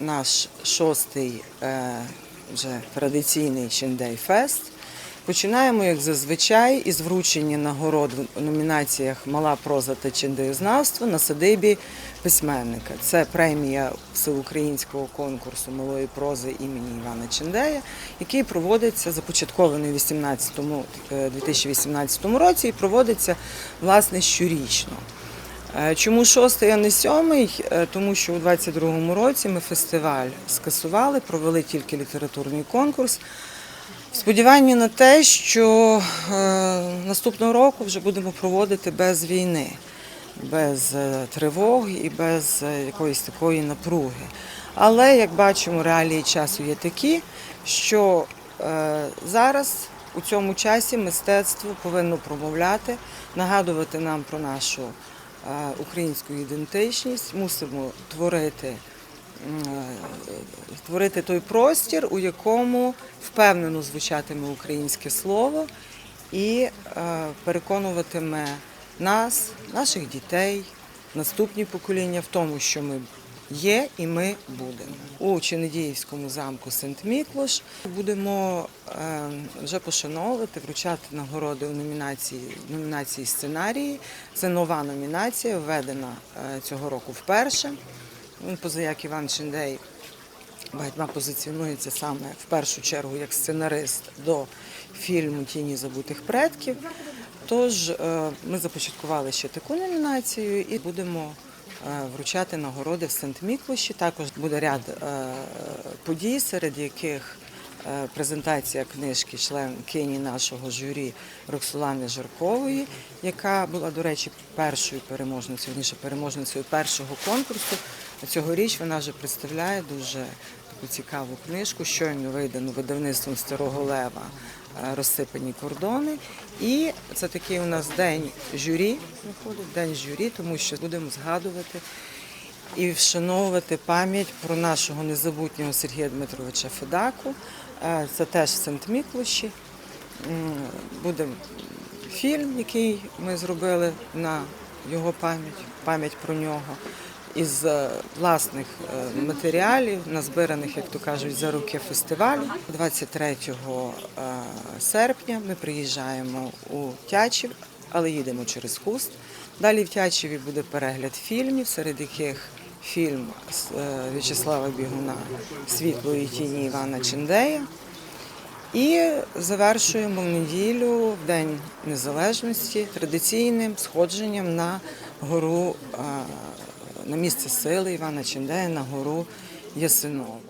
наш шостий е, вже традиційний Чендей Фест. Починаємо, як зазвичай, із вручення нагород в номінаціях Мала проза та чендеєзнавство на садибі письменника. Це премія всеукраїнського конкурсу малої прози імені Івана Чендея, який проводиться започаткований у 18 е, 2018 році і проводиться власне щорічно. Е, Чому шостий, а не сьомий? Е, Тому що у 22-му році ми фестиваль скасували, провели тільки літературний конкурс. В сподіванні на те, що е, наступного року вже будемо проводити без війни, без тривог і без якоїсь такої напруги. Але як бачимо, реалії часу є такі, що зараз у цьому часі мистецтво повинно промовляти, нагадувати нам про нашу українську ідентичність, мусимо творити творити той простір, у якому впевнено звучатиме українське слово і переконуватиме нас, наших дітей, наступні покоління в тому, що ми є і ми будемо. У Ченедіївському замку Сент-Міклош будемо е, вже пошановувати, вручати нагороди у номінації, номінації сценарії. Це нова номінація, введена е, цього року вперше. Він позаяк Іван Шендей багатьма позиціонується саме в першу чергу як сценарист до фільму Тіні забутих предків. Тож е, ми започаткували ще таку номінацію і будемо вручати нагороди в Сент-Міклуші. Також буде ряд е, подій, серед яких е, презентація книжки членкині нашого журі Роксолани Жаркової, яка була, до речі, першою переможницею, вірніше переможницею першого конкурсу. Цьогоріч вона вже представляє дуже таку цікаву книжку, щойно видану видавництвом Старого Лева е, розсипані кордони. І це такий у нас день журі, день журі, тому що будемо згадувати і вшановувати пам'ять про нашого незабутнього Сергія Дмитровича Федаку. Е, Це теж в Сент-Міклуші. Буде фільм, який ми зробили на його пам'ять, пам'ять про нього. Із е, власних е, матеріалів, назбираних, як то кажуть, за роки фестивалю. 23 е, серпня ми приїжджаємо у Тячів, але їдемо через Хуст. Далі в Тячеві буде перегляд фільмів, серед яких фільм В'ячеслава Бігуна Світлої тіні Івана Чендея. І завершуємо в неділю, в День Незалежності, традиційним сходженням на гору, на місце сили Івана Чендея, на гору Ясинову.